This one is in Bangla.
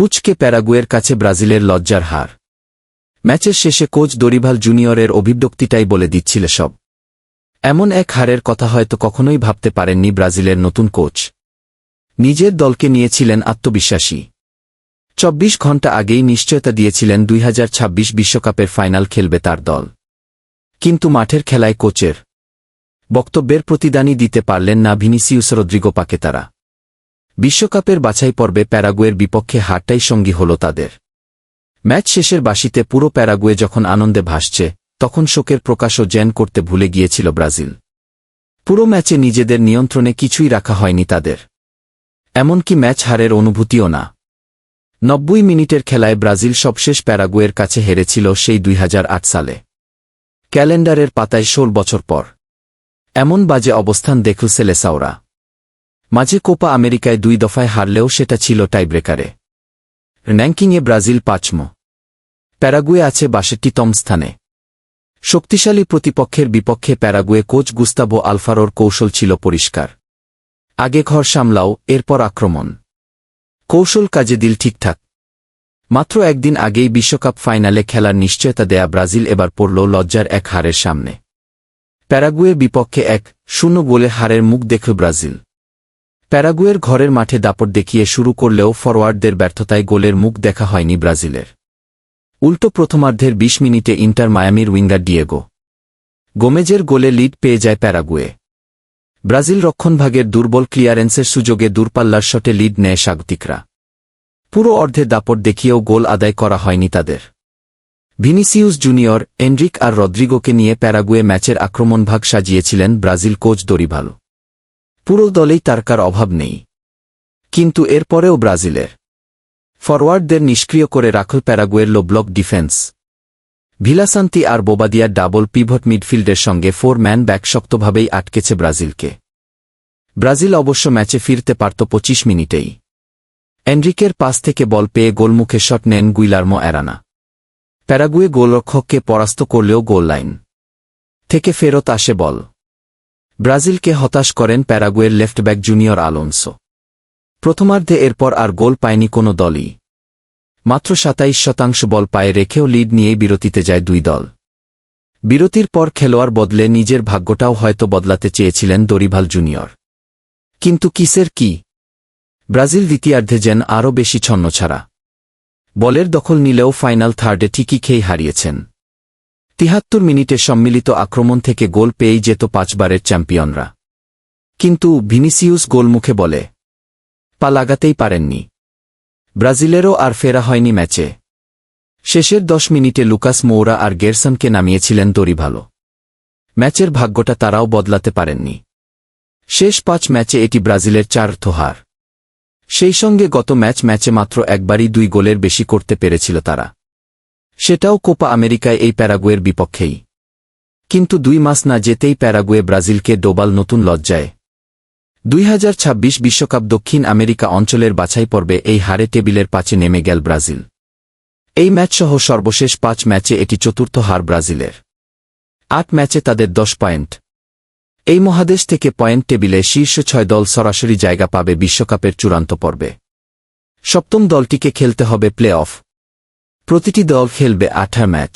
পুচকে প্যারাগুয়ের কাছে ব্রাজিলের লজ্জার হার। ম্যাচের শেষে কোচ দরিভাল জুনিয়রের অভিব্যক্তিটাই বলে দিচ্ছিল সব। এমন এক হারের কথা হয়তো কখনোই ভাবতে পারেননি ব্রাজিলের নতুন কোচ। নিজের দলকে নিয়েছিলেন আত্মবিশ্বাসী। চব্বিশ ঘণ্টা আগেই নিশ্চয়তা দিয়েছিলেন দুই ছাব্বিশ বিশ্বকাপের ফাইনাল খেলবে তার দল। কিন্তু মাঠের খেলায় কোচের বক্তব্যের প্রতিদানই দিতে পারলেন না ভিনিসিউস রদ্রিগো পাকেতারা। বিশ্বকাপের বাছাই পর্বে প্যারাগুয়ের বিপক্ষে হারটাই সঙ্গী হল তাদের। ম্যাচ শেষের বাসিতে পুরো প্যারাগুয়ে যখন আনন্দে ভাসছে, তখন শোকের প্রকাশও জ্যান করতে ভুলে গিয়েছিল ব্রাজিল। পুরো ম্যাচে নিজেদের নিয়ন্ত্রণে কিছুই রাখা হয়নি তাদের। এমনকি ম্যাচ হারের অনুভূতিও না। নব্বই মিনিটের খেলায় ব্রাজিল সবশেষ প্যারাগুয়ের কাছে হেরেছিল সেই দুই হাজার আট সালে। ক্যালেন্ডারের পাতায় ষোল বছর পর। এমন বাজে অবস্থান দেখল সেলেসাওরা। মাঝে কোপা আমেরিকায় দুই দফায় হারলেও সেটা ছিল টাইব্রেকারে। র্যাঙ্কিংয়ে ব্রাজিল পাঁচম। প্যারাগুয়ে আছে বাষট্টিতম স্থানে। শক্তিশালী প্রতিপক্ষের বিপক্ষে প্যারাগুয়ে কোচ গুস্তাবো আলফারোর কৌশল ছিল পরিষ্কার। আগে ঘর সামলাও, এরপর আক্রমণ। কৌশল কাজে দিল ঠিকঠাক। মাত্র একদিন আগেই বিশ্বকাপ ফাইনালে খেলার নিশ্চয়তা দেয়া ব্রাজিল এবার পড়ল লজ্জার এক হারের সামনে। প্যারাগুয়ের বিপক্ষে এক শূন্য গোলে হারের মুখ দেখল ব্রাজিল। প্যারাগুয়ের ঘরের মাঠে দাপট দেখিয়ে শুরু করলেও ফরওয়ার্ডদের ব্যর্থতায় গোলের মুখ দেখা হয়নি ব্রাজিলের। উল্টো প্রথমার্ধের ২০ মিনিটে ইন্টার মায়ামির উইঙ্গার ডিয়েগো। গোমেজের গোলে লিড পেয়ে যায় প্যারাগুয়ে। ব্রাজিল রক্ষণভাগের দুর্বল ক্লিয়ারেন্সের সুযোগে দূরপাল্লার শটে লিড নেয় স্বাগতিকরা। পুরো অর্ধে দাপট দেখিয়েও গোল আদায় করা হয়নি তাদের। ভিনিসিউস জুনিয়র, এনরিক আর রদ্রিগোকে নিয়ে প্যারাগুয়ে ম্যাচের আক্রমণভাগ সাজিয়েছিলেন ব্রাজিল কোচ দরিভাল। পুরো দলেই তারকার অভাব নেই। কিন্তু এরপরেও ব্রাজিলের ফরওয়ার্ডদের নিষ্ক্রিয় করে রাখল প্যারাগুয়ের লো ব্লক ডিফেন্স। ভিলাসান্তি আর বোবাদিয়ার ডাবল পিভট মিডফিল্ডের সঙ্গে ফোর ম্যান ব্যাক শক্তভাবেই আটকেছে ব্রাজিলকে। ব্রাজিল অবশ্য ম্যাচে ফিরতে পারত পঁচিশ মিনিটেই। এনরিকের পাস থেকে বল পেয়ে গোলমুখে শট নেন গুইলার্মো এরানা প্যারাগুয়ে গোলরক্ষককে পরাস্ত করলেও গোল লাইন থেকে ফেরত আসে বল। ব্রাজিলকে হতাশ করেন প্যারাগুয়ের লেফটব্যাক জুনিয়র আলোনসো। প্রথমার্ধে এরপর আর গোল পায়নি কোনো দলই। মাত্র সাতাইশ শতাংশ বল পায়ে রেখেও লিড নিয়েই বিরতিতে যায় দুই দল। বিরতির পর খেলোয়াড় বদলে নিজের ভাগ্যটাও হয়তো বদলাতে চেয়েছিলেন দরিভাল জুনিয়র। কিন্তু কিসের কি? ব্রাজিল দ্বিতীয়ার্ধে যেন আরও বেশি ছন্নছাড়া। বলের দখল নিলেও ফাইনাল থার্ডে ঠিকই খেয়ে হারিয়েছেন। তিহাত্তর মিনিটে সম্মিলিত আক্রমণ থেকে গোল পেয়েই যেত পাঁচবারের চ্যাম্পিয়নরা। কিন্তু ভিনিসিউস গোলমুখে বলে, পা লাগাতেই পারেননি। ব্রাজিলেরও আর ফেরা হয়নি ম্যাচে। শেষের দশ মিনিটে লুকাস মৌরা আর গেরসনকে নামিয়েছিলেন দরিভালো। ম্যাচের ভাগ্যটা তারাও বদলাতে পারেননি। শেষ পাঁচ ম্যাচে এটি ব্রাজিলের চার্থ হার। সেই সঙ্গে গত ম্যাচ ম্যাচে মাত্র একবারই দুই গোলের বেশি করতে পেরেছিল তারা। সেটাও কোপা আমেরিকায় এই প্যারাগুয়ের বিপক্ষেই। কিন্তু দুই মাস না যেতেই প্যারাগুয়ে ব্রাজিলকে ডোবাল নতুন লজ্জায়। দুই বিশ্বকাপ দক্ষিণ আমেরিকা অঞ্চলের বাছাই পর্বে এই হারে টেবিলের পাচে নেমে গেল ব্রাজিল। এই ম্যাচসহ সর্বশেষ পাঁচ ম্যাচে এটি চতুর্থ হার ব্রাজিলের। আট ম্যাচে তাদের দশ পয়েন্ট। এই মহাদেশ থেকে পয়েন্ট টেবিলে শীর্ষ ছয় দল সরাসরি জায়গা পাবে বিশ্বকাপের চূড়ান্ত পর্বে। সপ্তম দলটিকে খেলতে হবে প্লে অফ প্রতিটি দল খেলবে আঠার ম্যাচ।